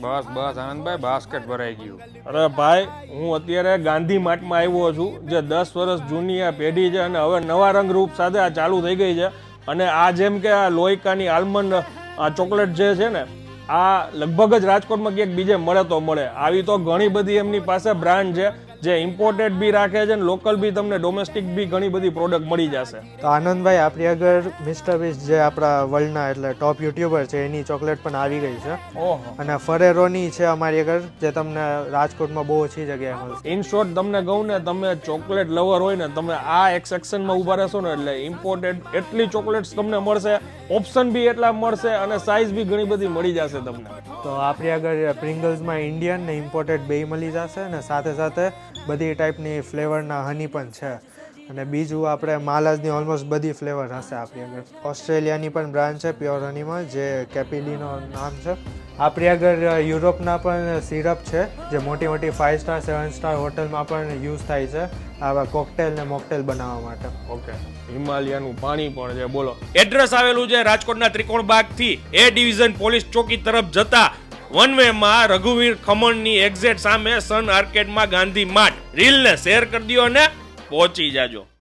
બસ બસ, Anandbhai basket ભરાઈ ગયું. અરે ભાઈ, હું અત્યારે ગાંધી માર્ટમાં આવ્યો છું, જે દસ વર્ષ જૂની આ પેઢી છે અને હવે નવા રંગરૂપ સાથે આ ચાલુ થઈ ગઈ છે. અને આ જેમ કે આ લોયકાની આલમંડ, આ ચોકલેટ જે છે ને, આ લગભગ જ રાજકોટમાં ક્યાંક બીજે મળે તો મળે. આવી તો ઘણી બધી એમની પાસે બ્રાન્ડ છે. જે ઇમ્પોર્ટેડ બી રાખે છે ને લોકલ બી તમને ડોમેસ્ટિક બી ઘણી બધી પ્રોડક્ટ મળી જશે. તો આનંદભાઈ આપણી આગળ મિસ્ટર બીસ જે આપણા વર્લ્ડના એટલે ટોપ યુટ્યુબર છે એની ચોકલેટ પણ આવી ગઈ છે. ઓહો. અને ફરેરોની છે અમારી આગળ જે તમને રાજકોટમાં બહુ ઓછી જગ્યાએ મળશે. ઇન શોર્ટ તમને કહું ને તમે ચોકલેટ લવર હોય ને તમે આ એક સેક્શનમાં ઊભા રહેશો ને એટલે ઇમ્પોર્ટેડ એટલી ચોકલેટ્સ તમને મળશે ઓપ્શન બી એટલા મળશે અને સાઇઝ બી ઘણી બધી મળી જશે તમને. તો આપણી આગળ પ્રિંગલ્સમાં ઇન્ડિયન ને ઇમ્પોર્ટેડ બે મળી જશે અને સાથે સાથે બધી ટાઈપની ફ્લેવરના હની પણ છે. અને બીજું આપણે માલાજની ઓલમોસ્ટ બધી ફ્લેવર હશે આપણી આગળ ઓસ્ટ્રેલિયાની પણ બ્રાન્ડ છે પ્યોર હનીમાં જે કેપિલીનો નામ છે. આપણી આગળ યુરોપના પણ સિરપ છે, જે મોટી મોટી ફાઇવ સ્ટાર સેવન સ્ટાર હોટલમાં પણ યુઝ થાય છે, આવા કોકટેલ ને મોકટેલ બનાવવા માટે. ઓકે હિમાલયાનું પાણી પણ છે, બોલો. એડ્રેસ આવેલું છે રાજકોટના ત્રિકોણ બાગથી એ ડિવિઝન પોલીસ ચોકી તરફ જતા વન વે માં રઘુવીર ખમણની એક્ઝેટ સામે સન આર્કેડમાં ગાંધી માર્ટ. રીલ ને શેર કરી દો અને પહોંચી જાજો.